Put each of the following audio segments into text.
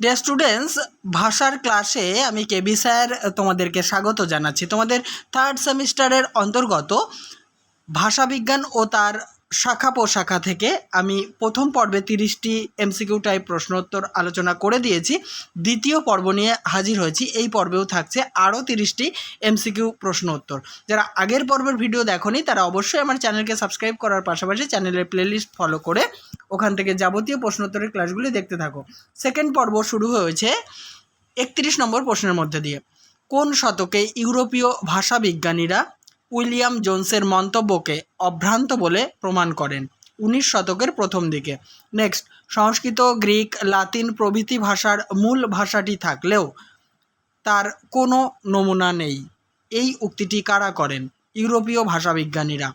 Dear students ভাষার ক্লাসে আমি কেবি স্যার তোমাদেরকে স্বাগত জানাচ্ছি। তোমাদের থার্ড সেমিস্টারের অন্তর্গত ভাষাবিজ্ঞান ও তার শাখা পোশাখা থেকে আমি প্রথম পর্বে তিরিশটি এমসিকিউ টাইপ প্রশ্নোত্তর আলোচনা করে দিয়েছি। দ্বিতীয় পর্ব নিয়ে হাজির হয়েছি। এই পর্বেও থাকছে আরও তিরিশটি এমসিকিউ প্রশ্ন উত্তর যারা আগের পর্বের ভিডিও দেখোনি, তারা অবশ্যই আমার চ্যানেলকে সাবস্ক্রাইব করার পাশাপাশি চ্যানেলের প্লেলিস্ট ফলো করে ওখান থেকে যাবতীয় প্রশ্নোত্তরের ক্লাসগুলি দেখতে থাকো। সেকেন্ড পর্ব শুরু হয়েছে একত্রিশ নম্বর প্রশ্নের মধ্যে দিয়ে। কোন শতকে ইউরোপীয় ভাষাবিজ্ঞানীরা উইলিয়াম জোনসের মন্তব্যকে অভ্রান্ত বলে প্রমাণ করেন উনিশ শতকের প্রথম দিকে। নেক্সট, সংস্কৃত, গ্রিক, লাতিন প্রভৃতি ভাষার মূল ভাষাটি থাকলেও তার কোনো নমুনা নেই। এই উক্তিটি কারা করেন? ইউরোপীয় ভাষাবিজ্ঞানীরা।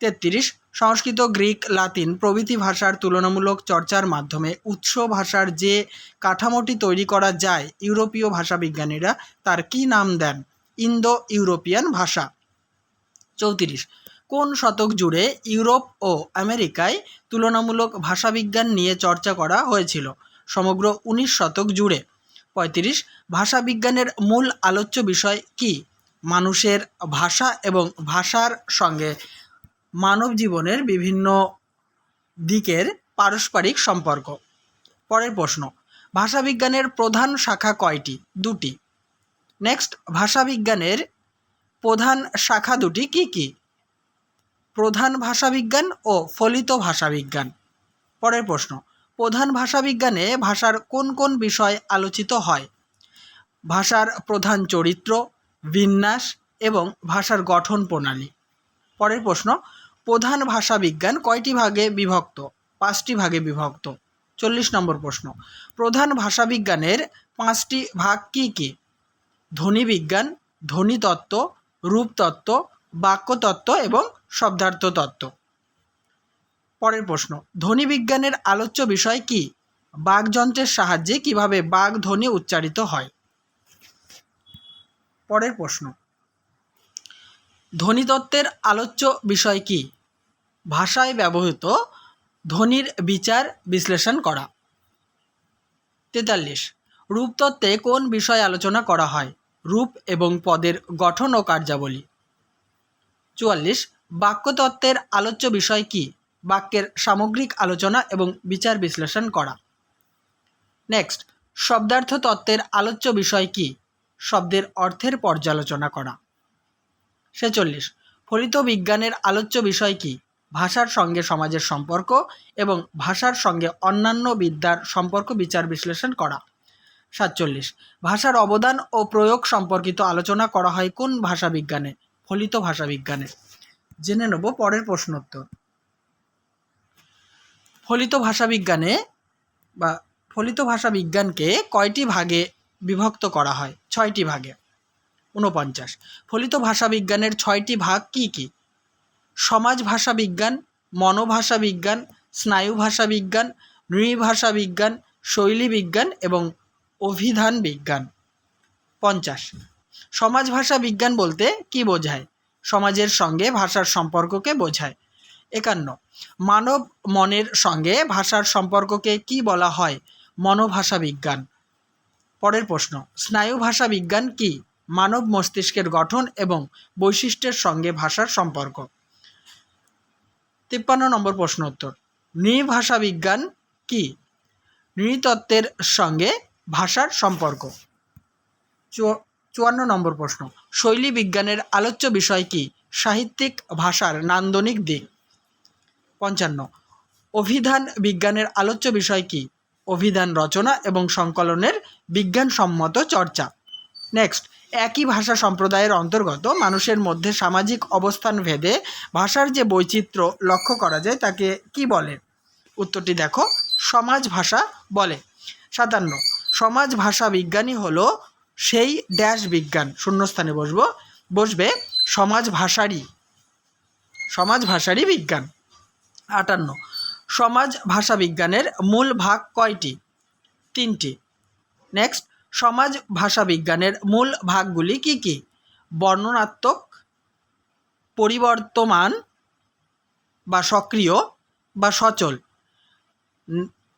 তেত্রিশ, সংস্কৃত, গ্রিক, লাতিন প্রভৃতি ভাষার তুলনামূলক চর্চার মাধ্যমে উৎস ভাষার যে কাঠামোটি তৈরি করা যায়, ইউরোপীয় ভাষাবিজ্ঞানীরা তার কি নাম দেন? ইন্দো ইউরোপিয়ান ভাষা। চৌত্রিশ। কোন শতক জুড়ে ইউরোপ ও আমেরিকায় তুলনামূলক ভাষাবিজ্ঞান নিয়ে চর্চা করা হয়েছিল? সমগ্র উনিশ শতক জুড়ে। পঁয়ত্রিশ। ভাষাবিজ্ঞানের মূল আলোচ্য বিষয় কি? মানুষের ভাষা এবং ভাষার সঙ্গে মানব জীবনের বিভিন্ন দিকের পারস্পরিক সম্পর্ক। পরের প্রশ্ন। ভাষাবিজ্ঞানের প্রধান শাখা কয়টি? দুটি। নেক্সট। ভাষাবিজ্ঞানের প্রধান শাখা দুটি কি কি? প্রধান ভাষাবিজ্ঞান ও ফলিত ভাষাবিজ্ঞান। পরের প্রশ্ন, প্রধান ভাষাবিজ্ঞানে ভাষার কোন কোন বিষয় আলোচিত হয়? ভাষার প্রধান চরিত্র, বিন্যাস এবং ভাষার গঠন প্রণালী। পরের প্রশ্ন, প্রধান ভাষাবিজ্ঞান কয়টি ভাগে বিভক্ত? পাঁচটি ভাগে বিভক্ত। চল্লিশ নম্বর প্রশ্ন, প্রধান ভাষাবিজ্ঞানের পাঁচটি ভাগ কি কি? ধ্বনিবিজ্ঞান, ধ্বনিতত্ত্ব রূপতত্ত্ব, বাক্যতত্ত্ব এবং শব্দার্থ তত্ত্ব পরের প্রশ্ন, ধ্বনি বিজ্ঞানের আলোচ্য বিষয় কি? বাঘযন্ত্রের সাহায্যে কীভাবে বাঘ ধ্বনি উচ্চারিত হয়? পরের প্রশ্ন, ধ্বনিতত্ত্বের আলোচ্য বিষয় কি? ভাষায় ব্যবহৃত ধ্বনির বিচার বিশ্লেষণ করা। তেতাল্লিশ, রূপতত্ত্বে কোন বিষয় আলোচনা করা হয়? রূপ এবং পদের গঠন ও কার্যাবলী। চুয়াল্লিশ, বাক্যতত্ত্বের আলোচ্য বিষয় কি? বাক্যের সামগ্রিক আলোচনা এবং বিচার বিশ্লেষণ করা। নেক্সট শব্দার্থ তত্ত্বের আলোচ্য বিষয় কি? শব্দের অর্থের পর্যালোচনা করা। ছেচল্লিশ, ফলিত বিজ্ঞানের আলোচ্য বিষয় কি? ভাষার সঙ্গে সমাজের সম্পর্ক এবং ভাষার সঙ্গে অন্যান্য বিদ্যার সম্পর্ক বিচার বিশ্লেষণ করা। সাতচল্লিশ। ভাষার অবদান ও প্রয়োগ সম্পর্কিত আলোচনা করা হয় কোন ভাষাবিজ্ঞানে? ফলিত ভাষাবিজ্ঞানে। জেনে নেব পরের প্রশ্নোত্তর। ফলিত ভাষাবিজ্ঞানে বা ফলিত ভাষাবিজ্ঞানকে কয়টি ভাগে বিভক্ত করা হয়? ছয়টি ভাগে। ঊনপঞ্চাশ। ফলিত ভাষাবিজ্ঞানের ছয়টি ভাগ কি কি? সমাজ ভাষা বিজ্ঞান মনোভাষা বিজ্ঞান স্নায়ু ভাষা বিজ্ঞান নৃভাষা বিজ্ঞান শৈলী বিজ্ঞান এবং অভিধান বিজ্ঞান। পঞ্চাশ। সমাজ ভাষা বিজ্ঞান বলতে কি বোঝায়? সমাজের সঙ্গে ভাষার সম্পর্ককে বোঝায়। একান্ন। মানব মনের সঙ্গে ভাষার সম্পর্ককে কি বলা হয়? মনোভাষা বিজ্ঞান। পরের প্রশ্ন। স্নায়ু ভাষা বিজ্ঞান কি? মানব মস্তিষ্কের গঠন এবং বৈশিষ্ট্যের সঙ্গে ভাষার সম্পর্ক। তিপ্পান্ন নম্বর প্রশ্ন উত্তর। নৃভাষা বিজ্ঞান কি? নৃতত্ত্বের সঙ্গে ভাষার সম্পর্ক। চুয়ান্ন নম্বর প্রশ্ন। শৈলী বিজ্ঞানের আলোচ্য বিষয় কি? সাহিত্যিক ভাষার নান্দনিক দিক। পঞ্চান্ন। অভিধান বিজ্ঞানের আলোচ্য বিষয় কি? অভিধান রচনা এবং সংকলনের বিজ্ঞানসম্মত চর্চা। নেক্সট। একই ভাষা সম্প্রদায়ের অন্তর্গত মানুষের মধ্যে সামাজিক অবস্থান ভেদে ভাষার যে বৈচিত্র্য লক্ষ্য করা যায় তাকে কি বলে? উত্তরটি দেখো, সমাজ ভাষা বলে। সাতান্ন। সমাজ ভাষা বিজ্ঞানী হলো সেই ড্যাশ বিজ্ঞান, শূন্যস্থানে বসবো, বসবে সমাজ ভাষারই সমাজ ভাষারই বিজ্ঞান। আটান্ন, সমাজ ভাষা বিজ্ঞানের মূল ভাগ কয়টি? তিনটি। নেক্সট, সমাজ ভাষা বিজ্ঞানের মূল ভাগগুলি কি কি? বর্ণনাত্মক, পরিবর্তমান, বা সক্রিয়, বা সচল।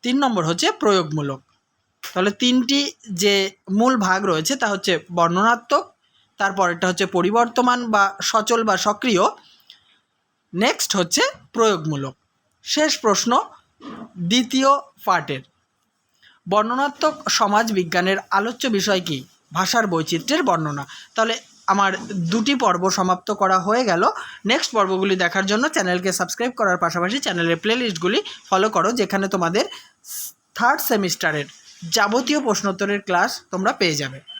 তিন নম্বর হচ্ছে প্রয়োগমূলক। তাহলে তিনটি যে মূল ভাগ রয়েছে তা হচ্ছে বর্ণনাত্মক, তারপরেরটা হচ্ছে পরিবর্তমান বা সচল বা সক্রিয়, নেক্সট হচ্ছে প্রয়োগমূলক। শেষ প্রশ্ন, দ্বিতীয় পার্টের বর্ণনাত্মক সমাজ বিজ্ঞানের আলোচ্য বিষয় কি? ভাষার বৈচিত্র্যের বর্ণনা। তাহলে আমার দুটি পর্ব সমাপ্ত করা হয়ে গেল। নেক্সট পর্বগুলি দেখার জন্য চ্যানেলকে সাবস্ক্রাইব করার পাশাপাশি চ্যানেলের প্লেলিস্টগুলি ফলো করো, যেখানে তোমাদের থার্ড সেমিস্টারের যাবতীয় প্রশ্নোত্তরের ক্লাস তোমরা পেয়ে যাবে।